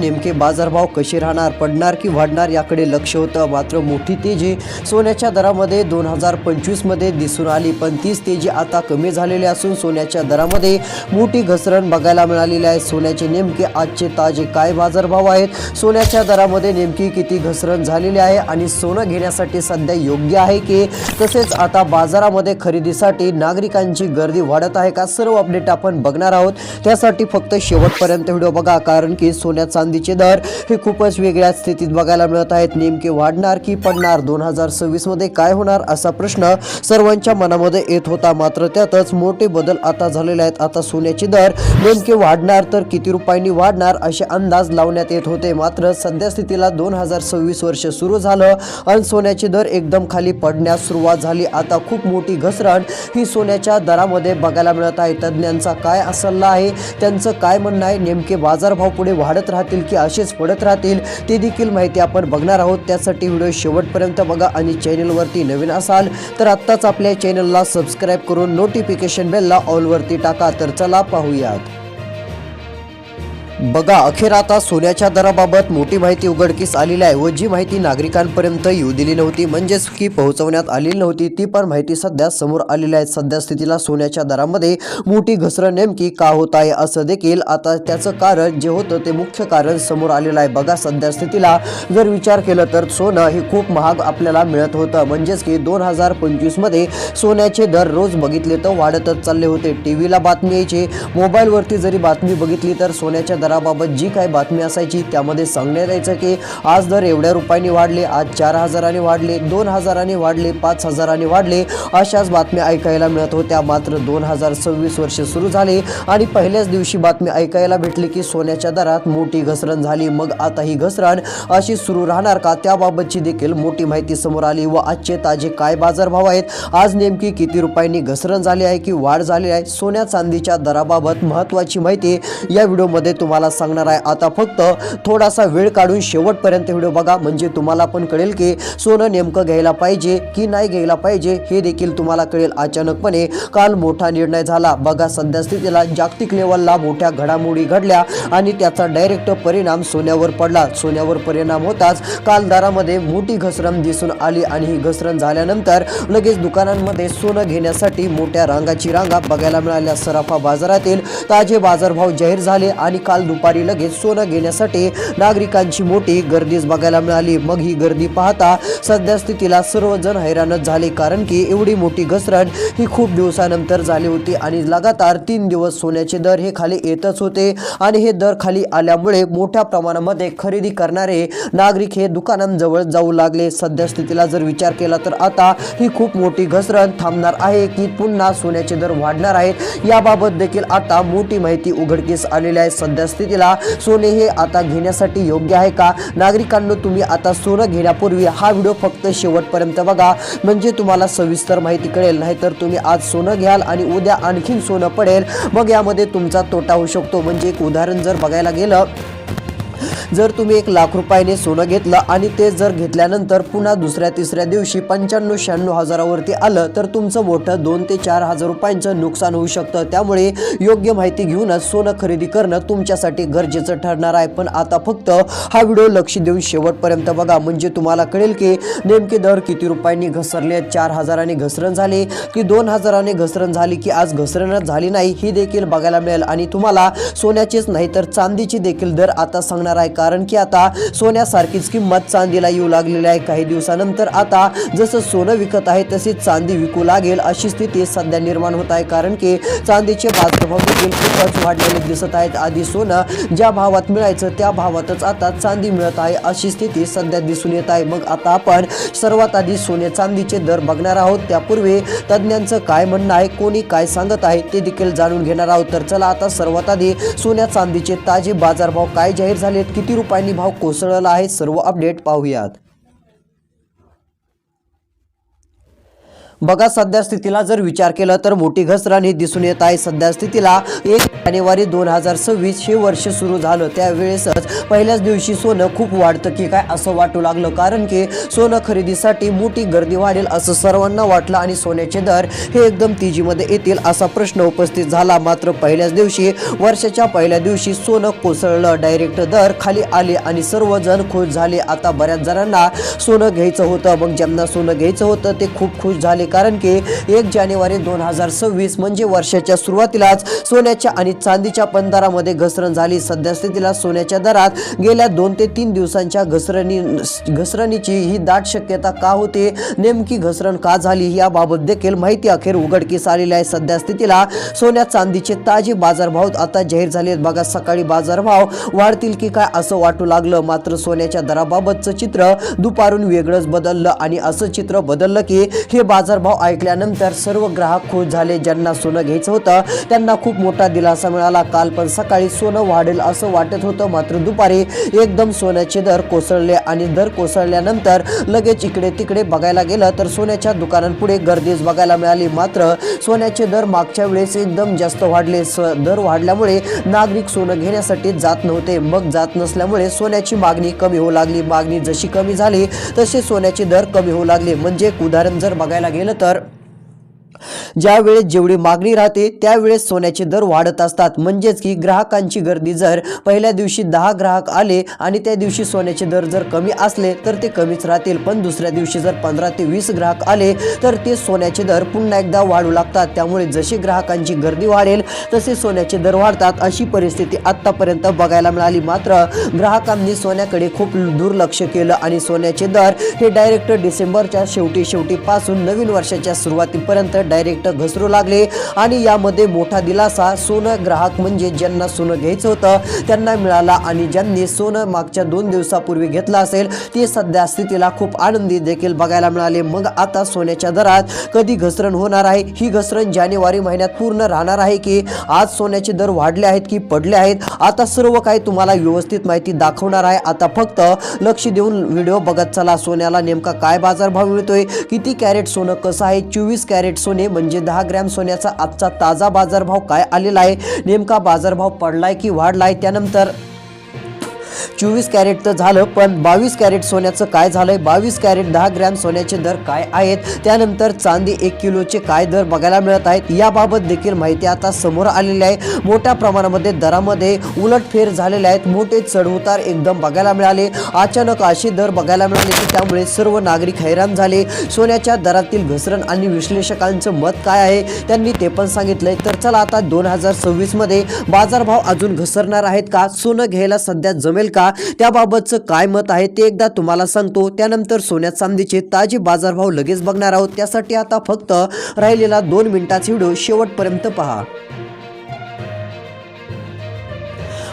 नेमके बाजारभाव कसे राहणार पडणार की वाढणार याकडे लक्ष होतं. मात्र मोठी तेजी सोन्याच्या दरामध्ये दोन हजार पंचवीसमध्ये दिसून आली. पण तीच तेजी आता कमी झालेली असून सोन्याच्या दरामध्ये मोठी घसरण बघायला मिळालेली आहे. सोन्याचे नेमके आजचे ताजे काय बाजारभाव आहेत? सोन्याच्या दरामध्ये नेमकी किती घसरण झालेली आहे? आणि सोनं घेण्यासाठी सध्या योग्य आहे की? तसेच आता बाजारामध्ये खरेदीसाठी नागरिकांची गर्दी वाढत आहे का? सर्व अपडेट आपण बघणार आहोत. त्यासाठी फक्त शेवटपर्यंत व्हिडिओ बघा. कारण की सोन्या चांदीचे दर हे खूपच वेगळ्या स्थितीत बघायला मिळत आहेत. नेमके वाढणार की पडणार? दोन हजार सव्वीसमध्ये काय होणार असा प्रश्न सर्वांच्या मनामध्ये येत होता. मात्र त्यातच मोठे बदल आता झालेले आहेत. आता सोन्याचे दर नेमके वाढणार तर किती रुपयांनी वाढणार असे अंदाज लावण्यात येत होते. मात्र सध्या स्थितीला दोन हजार सव्वीस वर्ष सुरू झालं आणि सोन्याचे दर एकदम खाली पडण्यास सुरुवात झाली. आता खूप मोठी घसरण ही सोन्याच्या दरामध्ये बघायला मिळत आहे. तज्ज्ञांचा काय सल्ला आहे? त्यांचं काय म्हणणं आहे? नेमके बाजारभाव पुढे वाढत राहतील की असेच पडत राहतील ते देखील माहिती आपण बघणार आहोत. त्यासाठी व्हिडिओ शेवटपर्यंत बघा आणि चॅनलवरती नवीन असाल तर आत्ताच आपल्या चॅनलला सबस्क्राईब करून नोटिफिकेशन बेलला ऑलवरती टाका. तर चला पाहूयात. बघा अखेर आता सोन्याच्या दराबाबत मोठी माहिती उघडकीस आलेली आहे व जी माहिती नागरिकांपर्यंत येऊ दिली नव्हती म्हणजेच की पोहोचवण्यात आलेली नव्हती ती पण माहिती सध्या समोर आलेली आहे. सध्या स्थितीला सोन्याच्या दरामध्ये मोठी घसरण नेमकी का होत आहे असं देखील आता त्याचं कारण जे होतं ते मुख्य कारण समोर आलेलं आहे. बघा सध्या स्थितीला जर विचार केलं तर सोनं हे खूप महाग आपल्याला मिळत होतं म्हणजेच की दोन हजार पंचवीसमध्ये सोन्याचे दर रोज बघितले तर वाढतच चालले होते. टी व्हीला बातमी यायची मोबाईलवरती जरी बातमी बघितली तर सोन्याच्या दराबाबत जी काही बातमी असायची त्यामध्ये सांगण्यात यायचं की आज दर एवढ्या रुपयांनी वाढले आज चार हजाराने वाढले दोन हजाराने वाढले पाच हजाराने वाढले अशाच बातम्या ऐकायला मिळत होत्या. मात्र दोन हजार सव्वीस वर्ष सुरू झाले आणि पहिल्याच दिवशी बातमी ऐकायला भेटली की सोन्याच्या दरात मोठी घसरण झाली. मग आता ही घसरण अशी सुरू राहणार का? त्याबाबतची देखील मोठी माहिती समोर आली व आजचे ताजे काय बाजारभाव आहेत? आज नेमकी किती रुपयांनी घसरण झाली आहे की वाढ झाली आहे? सोन्या चांदीच्या दराबाबत महत्त्वाची माहिती या व्हिडिओमध्ये तुम्हाला सांगणार आहे. आता फक्त थोडासा वेळ काढून शेवटपर्यंत व्हिडिओ बघा. म्हणजे तुम्हाला पण कळेल की सोनं नेमकं घ्यायला पाहिजे की नाही घ्यायला पाहिजे हे देखील तुम्हाला कळेल अचानकपणे. काल मोठा निर्णय झाला. बघा सध्यास्थितीला जागतिक लेवलला मोठ्या घडामोडी घडल्या आणि त्याचा डायरेक्ट परिणाम सोन्यावर पडला. सोन्यावर परिणाम होताच काल दरामध्ये मोठी घसरण दिसून आली आणि ही घसरण झाल्यानंतर लगेच दुकानांमध्ये सोनं घेण्यासाठी मोठ्या रांगाची रांगा बघायला मिळाल्या. सराफा बाजारातील ताजे बाजारभाव जाहीर झाले आणि काल दुपारी लगेच सोनं घेण्यासाठी नागरिकांची मोठी गर्दीच बघायला मिळाली. मग ही गर्दी पाहता सध्या स्थितीला सर्वजण हैराणच झाले कारण की एवढी मोठी घसरण ही खूप दिवसानंतर झाली होती आणि लगातार तीन दिवस सोन्याचे दर हे खाली येतच होते आणि हे दर खाली आल्यामुळे मोठ्या प्रमाणामध्ये खरेदी करणारे नागरिक हे दुकानांजवळ जाऊ लागले. सध्या स्थितीला जर विचार केला तर आता ही खूप मोठी घसरण थांबणार आहे की पुन्हा सोन्याचे दर वाढणार आहेत याबाबत देखील आता मोठी माहिती उघडकीस आलेली आहे. सध्या परिस्थितीला सोने हे आता घेण्यासाठी योग्य आहे का? नागरिकांनो तुम्ही आता सोनं घेण्यापूर्वी हा व्हिडिओ फक्त शेवटपर्यंत बघा. म्हणजे तुम्हाला सविस्तर माहिती कळेल. नाहीतर तुम्ही आज सोनं घ्याल आणि उद्या आणखीन सोनं पडेल. मग यामध्ये तुमचा तोटा होऊ शकतो. म्हणजे एक उदाहरण जर बघायला गेलं जर तुम्ही एक लाख रुपयाने सोनं घेतलं आणि ते जर घेतल्यानंतर पुन्हा दुसऱ्या तिसऱ्या दिवशी पंच्याण्णव शहाण्णव हजारावरती आलं तर तुमचं मोठं दोन ते चार हजार रुपयांचं नुकसान होऊ शकतं. त्यामुळे योग्य माहिती घेऊनच सोनं खरेदी करणं तुमच्यासाठी गरजेचं ठरणार आहे. पण आता फक्त हा व्हिडिओ लक्ष देऊन शेवटपर्यंत बघा. म्हणजे तुम्हाला कळेल की नेमके दर किती रुपयांनी घसरले चार हजाराने घसरण झाले की दोन हजाराने घसरण झाली की आज घसरणच झाली नाही ही देखील बघायला मिळेल. आणि तुम्हाला सोन्याचेच नाही तर चांदीची देखील दर आता सांगणार आहे. कारण की आता सोन्यासारखीच किंमत चांदीला येऊ लागलेली आहे. काही दिवसानंतर आता जसं सोनं विकत आहे तसेच चांदी विकू लागेल अशी स्थिती सध्या निर्माण होत आहे. कारण की चांदीचे बाजारभाव देखील खूपच वाढलेले दिसत आहेत. आधी सोनं ज्या भावात मिळायचं त्या भावातच आता चांदी मिळत आहे अशी स्थिती सध्या दिसून येत आहे. मग आता आपण सर्वात आधी सोने चांदीचे दर बघणार आहोत. त्यापूर्वी तज्ज्ञांचं काय म्हणणं आहे कोणी काय सांगत आहे ते देखील जाणून घेणार आहोत. तर चला आता सर्वात आधी सोन्या चांदीचे ताजे बाजारभाव काय जाहीर झाले झालेत किती रुपयांनी भाव कोसळला आहे सर्व अपडेट पाहूयात. बघा सध्या स्थितीला जर विचार केला तर मोठी घसरण दिसून येत आहे. सध्या स्थितीला एक जानेवारी दोन हजार सव्वीस हे वर्ष सुरू झालं. त्यावेळेसच पहिल्याच दिवशी सोनं खूप वाढतं. की काय असं वाटू लागलं? कारण की सोनं खरेदीसाठी मोठी गर्दी वाढेल असं सर्वांना वाटलं आणि सोन्याचे दर हे एकदम तेजीमध्ये येतील असा प्रश्न उपस्थित झाला. मात्र पहिल्याच दिवशी वर्षाच्या पहिल्या दिवशी सोनं कोसळलं. डायरेक्ट दर खाली आले आणि सर्वजण खुश झाले. आता बऱ्याच जणांना सोनं घ्यायचं होतं. मग ज्यांना सोनं घ्यायचं होतं ते खूप खुश झाले. कारण की एक जानेवारी दोन हजार सव्वीस म्हणजे वर्षाच्या सुरुवातीलाच सोन्याच्या आणि चांदीच्या पंधरामध्ये घसरण झाली. सध्या स्थितीला सोन्याच्या दरात गेल्या दोन ते तीन दिवसांच्या घसरणी घसरणीची ही दाट शक्यता का होते? नेमकी घसरण का झाली? याबाबत देखील माहिती अखेर उघडकीस आलेली आहे. सध्या स्थितीला सोन्या चांदीचे ताजे बाजारभाव आता जाहीर झाले आहेत बघा सकाळी बाजारभाव वाढतील की काय असं वाटू लागलं? मात्र सोन्याच्या दराबाबतचं चित्र दुपारून वेगळंच बदललं आणि असं चित्र बदललं की हे बाजार बाजारभाव ऐकल्यानंतर सर्व ग्राहक खुश झाले. ज्यांना सोनं घ्यायचं होतं त्यांना खूप मोठा दिलासा मिळाला. काल पण सकाळी सोनं वाढेल असं वाटत होतं. मात्र दुपारी एकदम सोन्याचे दर कोसळले आणि दर कोसळल्यानंतर लगेच इकडे तिकडे बघायला गेलं तर सोन्याच्या दुकानांपुढे गर्दीच बघायला मिळाली. मात्र सोन्याचे दर मागच्या वेळेस एकदम जास्त वाढले. स दर वाढल्यामुळे नागरिक सोनं घेण्यासाठी जात नव्हते. मग जात नसल्यामुळे सोन्याची मागणी कमी होऊ लागली. मागणी जशी कमी झाली तसे सोन्याचे दर कमी होऊ लागले. म्हणजे एक उदाहरण जर बघायला गेलं तर ज्या वेळेस जेवढी मागणी राहते त्यावेळेस सोन्याचे दर वाढत असतात. म्हणजेच की ग्राहकांची गर्दी जर पहिल्या दिवशी दहा ग्राहक आले आणि त्या दिवशी सोन्याचे दर जर कमी असले तर ते कमीच राहतील. पण दुसऱ्या दिवशी जर पंधरा ते वीस ग्राहक आले तर ते सोन्याचे दर पुन्हा एकदा वाढू लागतात. त्यामुळे जशी ग्राहकांची गर्दी वाढेल तसे सोन्याचे दर वाढतात. अशी परिस्थिती आत्तापर्यंत बघायला मिळाली. मात्र ग्राहकांनी सोन्याकडे खूप दुर्लक्ष केलं आणि सोन्याचे दर हे डायरेक्ट डिसेंबरच्या शेवटी शेवटी पासून नवीन वर्षाच्या सुरुवातीपर्यंत डायरेक्ट घसरू लागले आणि यामध्ये मोठा दिलासा सोनं ग्राहक म्हणजे ज्यांना सोनं घ्यायचं होतं त्यांना मिळाला आणि ज्यांनी सोनं मागच्या दोन दिवसापूर्वी घेतलं असेल ते सध्या स्थितीला खूप आनंदी देखील बघायला मिळाले. मग आता सोन्याच्या दरात कधी घसरण होणार आहे? ही घसरण जानेवारी महिन्यात पूर्ण राहणार आहे की आज सोन्याचे दर वाढले आहेत की पडले आहेत? आता सर्व काही तुम्हाला व्यवस्थित माहिती दाखवणार आहे. आता फक्त लक्ष देऊन व्हिडिओ बघत चला. सोन्याला नेमका काय बाजारभाव मिळतोय? किती कॅरेट सोनं कसं आहे? चोवीस कॅरेट सोने म्हणजे दहा ग्रॅम सोन्याचा आजचा ताजा बाजारभाव काय आलेला आहे? नेमका बाजारभाव पडलाय की वाढलाय? त्यानंतर चोवीस कॅरेट तर झालं पण बावीस कॅरेट सोन्याचं काय झालंय? बावीस कॅरेट दहा ग्रॅम सोन्याचे दर काय आहेत? त्यानंतर चांदी एक किलोचे काय दर बघायला मिळत आहेत? याबाबत देखील माहिती आता समोर आलेली आहे. मोठ्या प्रमाणामध्ये दरामध्ये उलटफेर झालेले आहेत. मोठे चढउतार एकदम बघायला मिळाले. अचानक असे दर बघायला मिळाले की त्यामुळे सर्व नागरिक हैराण झाले. सोन्याच्या दरातील घसरण आणि विश्लेषकांचं मत काय आहे? त्यांनी ते पण सांगितलंय. तर चला आता दोन हजार सव्वीसमध्ये बाजारभाव अजून घसरणार आहेत का? सोनं घ्यायला सध्या जमेल का? त्याबाबतचं काय मत आहे ते एकदा तुम्हाला सांगतो. त्यानंतर सोन्या चांदीचे ताजे बाजारभाव लगेच बघणार आहोत. त्यासाठी आता फक्त राहिलेला दोन मिनिटाचा व्हिडिओ शेवटपर्यंत पहा.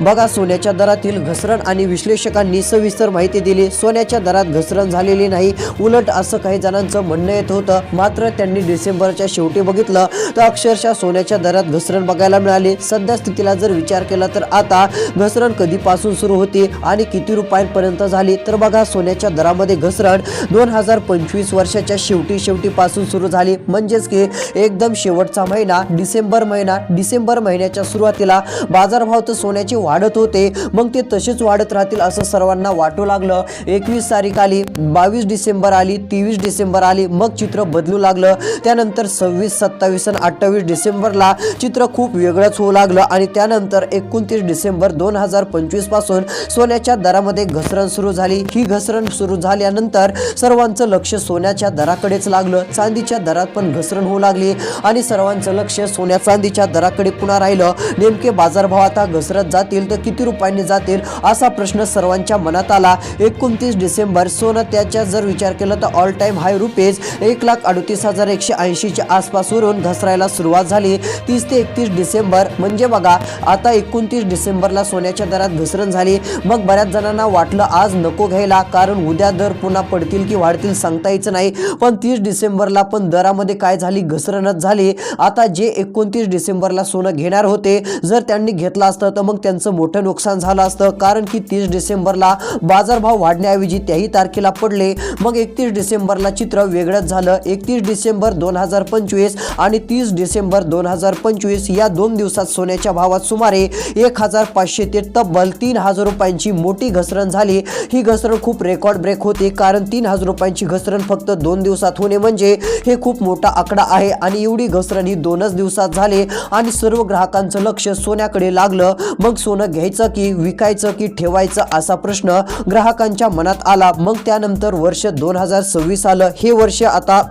बघा सोन्याच्या दरातील घसरण आणि विश्लेषकांनी सविस्तर माहिती दिली. सोन्याच्या दरात घसरण झालेली नाही. उलट असं काही जणांचं म्हणणं येत होतं. मात्र त्यांनी डिसेंबरच्या शेवटी बघितलं तर अक्षरशः सोन्याच्या दरात घसरण बघायला मिळाली. सध्या स्थितीला जर विचार केला तर आता घसरण कधीपासून सुरू होती आणि किती रुपयांपर्यंत झाली? तर बघा सोन्याच्या दरामध्ये घसरण दोन हजार पंचवीस वर्षाच्या शेवटी शेवटीपासून सुरू झाली. म्हणजेच की एकदम शेवटचा महिना डिसेंबर महिना डिसेंबर महिन्याच्या सुरुवातीला बाजारभाव तर सोन्याचे वाढत होते. मग ते तसेच वाढत राहतील असं सर्वांना वाटू लागलं. एकवीस तारीख आली बावीस डिसेंबर आली तेवीस डिसेंबर आली मग चित्र बदलू लागलं. त्यानंतर सव्वीस सत्तावीस आणि अठ्ठावीस डिसेंबरला चित्र खूप वेगळंच होऊ लागलं आणि त्यानंतर एकोणतीस डिसेंबर दोन हजार पंचवीसपासून सोन्याच्या दरामध्ये घसरण सुरू झाली. ही घसरण सुरू झाल्यानंतर सर्वांचं लक्ष सोन्याच्या दराकडेच लागलं. चांदीच्या दरात पण घसरण होऊ लागली आणि सर्वांचं लक्ष सोन्या चांदीच्या दराकडे पुन्हा राहिलं. नेमके बाजारभाव आता घसरत जातील तर किती रुपयांनी जातील असा प्रश्न सर्वांच्या मनात आला. एकोणतीस डिसेंबर सोनं त्याच्या जर विचार केला तर ऑल टाईम हाय रुपीज एक लाख अडतीस हजार एकशे ऐंशीच्या आसपासवरून घसरायला सुरुवात झाली. तीस ते एकतीस डिसेंबर म्हणजे बघा आता एकोणतीस डिसेंबरला सोन्याच्या दरात घसरण झाली. मग बऱ्याच जणांना वाटलं आज नको घ्यायला कारण उद्या दर पुन्हा पडतील की वाढतील सांगता यायचं नाही. पण तीस डिसेंबरला पण दरामध्ये काय झाली? घसरणच झाली. आता जे एकोणतीस डिसेंबरला सोनं घेणार होते जर त्यांनी घेतलं असतं तर मग त्यांचं ग्राहकांचं मोठं नुकसान झालं असतं. कारण की तीस डिसेंबरला बाजारभाव वाढण्याऐवजी त्याही तारखेला पडले. मग एकतीस डिसेंबरला चित्र वेगळंच झालं. एकतीस डिसेंबर दोन हजार पंचवीस आणि तीस डिसेंबर दोन हजार पंचवीस या दोन दिवसात सोन्याच्या भावात सुमारे एक हजार पाचशे ते तब्बल तीन हजार रुपयांची मोठी घसरण झाली. ही घसरण खूप रेकॉर्ड ब्रेक होती. कारण तीन हजार रुपयांची घसरण फक्त दोन दिवसात होणे म्हणजे हे खूप मोठा आकडा आहे आणि एवढी घसरण ही दोनच दिवसात झाले आणि सर्व ग्राहकांचं लक्ष सोन्याकडे लागलं. मग सोनं घ्यायचं की विकायचं की ठेवायचं असा प्रश्न ग्राहकांच्या मनात आला. मग त्यानंतर वर्ष दोन हजार सव्वीस आलं. हे वर्ष आता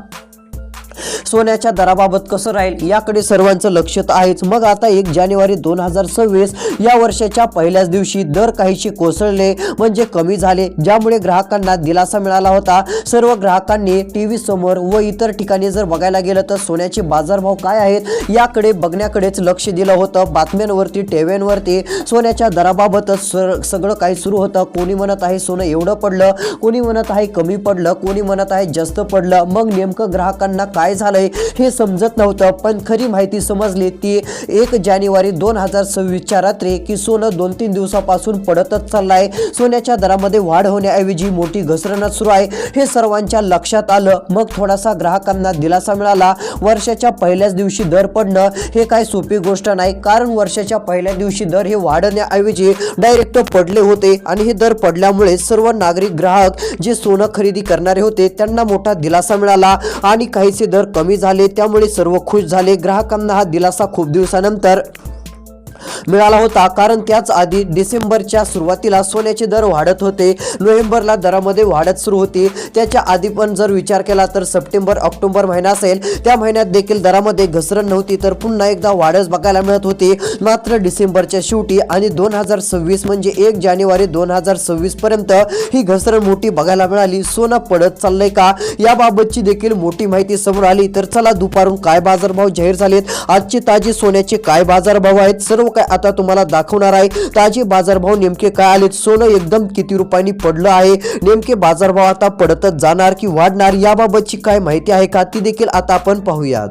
सोन्याच्या दराबाबत कसं राहील याकडे सर्वांचं लक्ष तर आहेच. मग आता एक जानेवारी दोन हजार सव्वीस या वर्षाच्या पहिल्याच दिवशी दर काहीशी कोसळले म्हणजे कमी झाले ज्यामुळे ग्राहकांना दिलासा मिळाला होता. सर्व ग्राहकांनी टी व्ही समोर व इतर ठिकाणी जर बघायला गेलं तर सोन्याचे बाजारभाव काय आहेत याकडे बघण्याकडेच लक्ष दिलं होतं. बातम्यांवरती टेव्यांवरती सोन्याच्या दराबाबतच सगळं काही सुरू होतं. कोणी म्हणत आहे सोनं एवढं पडलं कोणी म्हणत आहे कमी पडलं कोणी म्हणत आहे जास्त पडलं. मग नेमकं ग्राहकांना काय झालं? झालंय हे समजत नव्हतं पण खरी माहिती समजली ती एक जानेवारी दोन हजार सव्वीसच्या रात्री की सोनं दोन तीन दिवसापासून पडतच चाललं आहे सोन्याच्या दरामध्ये वाढ होण्याऐवजी मोठी घसरणच सुरू आहे. हे सर्वांच्या लक्षात आलं. मग थोडासा ग्राहकांना दिलासा मिळाला. वर्षाच्या पहिल्याच दिवशी दर पडणं हे काय सोपी गोष्ट नाही. कारण वर्षाच्या पहिल्या दिवशी दर हे वाढण्याऐवजी डायरेक्ट पडले होते आणि हे दर पडल्यामुळे सर्व नागरिक ग्राहक जे सोनं खरेदी करणारे होते त्यांना मोठा दिलासा मिळाला आणि काहीचे दर कमी झाले त्यामुळे सर्व खुश झाले. ग्राहकांना हा दिलासा खूप दिवसानंतर मिळाला होता. कारण त्याच आधी डिसेंबरच्या सुरुवातीला सोन्याचे दर वाढत होते. नोव्हेंबरला दरामध्ये वाढत सुरू होती. त्याच्या आधी पण जर विचार केला तर सप्टेंबर ऑक्टोबर महिना असेल. त्या महिन्यात देखील दरामध्ये घसरण नव्हती तर पुन्हा एकदा वाढच बघायला मिळत होती. मात्र डिसेंबरच्या शेवटी आणि दोन हजार सव्वीस म्हणजे एक जानेवारी दोन हजार सव्वीस पर्यंत ही घसरण मोठी बघायला मिळाली. सोनं पडत चाललंय का? याबाबतची देखील मोठी माहिती समोर आली. तर चला दुपारून काय बाजारभाव जाहीर झालेत? आजचे ताजे सोन्याचे काय बाजारभाव आहेत? सर्व काय आता तुम्हाला दाखवणार आहे. ताजे बाजारभाव नेमके काय आलेत? सोनं एकदम किती रुपयांनी पडलं आहे. नेमके बाजारभाव आता पडतच जाणार की वाढणार? याबाबतची काय माहिती आहे का? ती देखील आता आपण पाहूयात.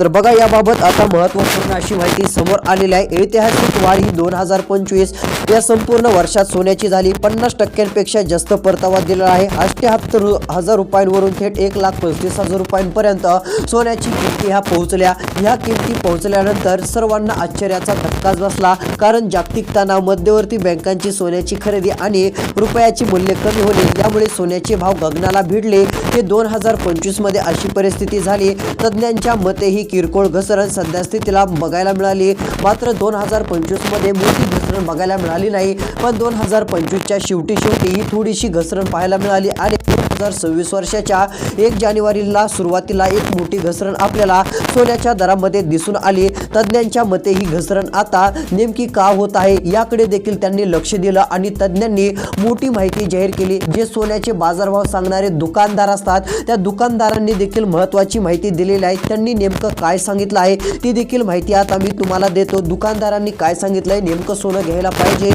तर बघा याबाबत आता महत्त्वपूर्ण अशी माहिती समोर आलेली आहे. ऐतिहासिक वाढ ही दोन हजार पंचवीस या संपूर्ण वर्षात सोन्याची झाली. पन्नास टक्क्यांपेक्षा जास्त परतावा दिलेला आहे. अष्ट्याहत्तर हजार रुपयांवरून थेट एक लाख पस्तीस हजार रुपयांपर्यंत सोन्याची किमती ह्या पोहोचल्या. ह्या किमती पोहोचल्यानंतर सर्वांना आश्चर्याचा धक्काच बसला. कारण जागतिक तणाव मध्यवर्ती बँकांची सोन्याची खरेदी आणि रुपयाची मूल्य कमी होणे यामुळे सोन्याचे भाव गगनाला भिडले. ते दोन हजार पंचवीसमध्ये अशी परिस्थिती झाली. तज्ज्ञांच्या मते ही किरकोळ घसरण सध्या स्थितीला बघायला मिळाली. मात्र दोन हजार पंचवीसमध्ये मोठी घसरण बघायला मिळाली नाही. पण दोन हजार पंचवीसच्या शेवटी शेवटी ही थोडीशी घसरण पाहायला मिळाली आणि हजार सव्वीस वर्षाच्या एक जानेवारीला सुरुवातीला एक मोठी घसरण आपल्याला सोन्याच्या दरामध्ये दिसून आली. तज्ज्ञांच्या मते ही घसरण आता नेमकी का होत आहे याकडे देखील त्यांनी लक्ष दिलं आणि तज्ज्ञांनी मोठी माहिती जाहीर केली. जे सोन्याचे बाजारभाव सांगणारे दुकानदार असतात त्या दुकानदारांनी देखील महत्त्वाची माहिती दिलेली आहे. त्यांनी नेमकं काय सांगितलं आहे ती देखील माहिती आता मी तुम्हाला देतो. दुकानदारांनी काय सांगितलं आहे नेमकं सोनं घ्यायला पाहिजे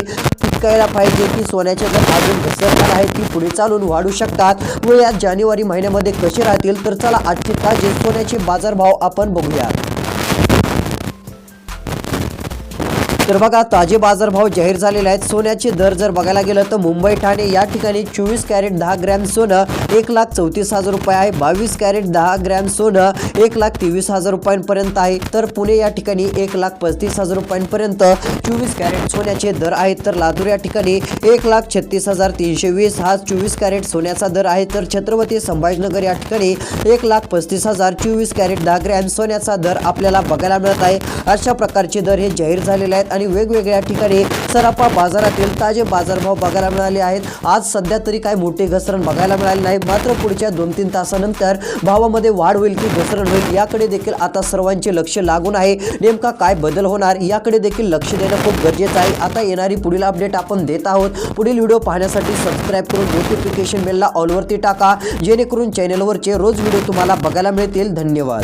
कळायला पाहिजे की सोन्याचे दर अजून घसरणार आहेत की पुढे चालून वाढू शकतात. व या जानेवारी महिन्यामध्ये कसे राहतील? तर चला आजचे ताजे सोन्याचे बाजारभाव आपण बघूया तर बघा ताजे बाजारभाव जाहीर झालेले आहेत. सोन्याचे दर जर बघायला गेलं तर मुंबई ठाणे या ठिकाणी चोवीस कॅरेट दहा ग्रॅम सोनं एक लाख चौतीस हजार रुपये आहे. बावीस कॅरेट दहा ग्रॅम सोनं एक लाख तेवीस हजार रुपयांपर्यंत आहे. तर पुणे या ठिकाणी एक लाख पस्तीस हजार रुपयांपर्यंत चोवीस कॅरेट सोन्याचे दर आहेत. तर लातूर या ठिकाणी एक लाख छत्तीस हजार तीनशे वीस हा चोवीस कॅरेट सोन्याचा दर आहे. तर छत्रपती संभाजीनगर या ठिकाणी एक लाख पस्तीस हजार चोवीस कॅरेट दहा ग्रॅम सोन्याचा दर आपल्याला बघायला मिळत आहे. अशा प्रकारचे दर हे जाहीर झालेले आहेत. आहेत आणि वेगवेगळ्या ठिकाणी सराफा बाजारातील ताजे बाजारभाव बघायला मिळाले आहेत. आज सध्या तरी काय मोठे घसरण बघायला मिळाले नाही. मात्र पुढच्या दोन तीन तासानंतर भावामध्ये वाढ होईल की घसरण होईल याकडे देखील आता सर्वांचे लक्ष लागून आहे. नेमका काय बदल होणार याकडे देखील लक्ष देणं खूप गरजेचं आहे. आता येणारी पुढील अपडेट आपण देत आहोत. पुढील व्हिडिओ पाहण्यासाठी सबस्क्राईब करून नोटिफिकेशन बेलला ऑलवरती टाका. जेणेकरून चॅनलवरचे रोज व्हिडिओ तुम्हाला बघायला मिळतील. धन्यवाद.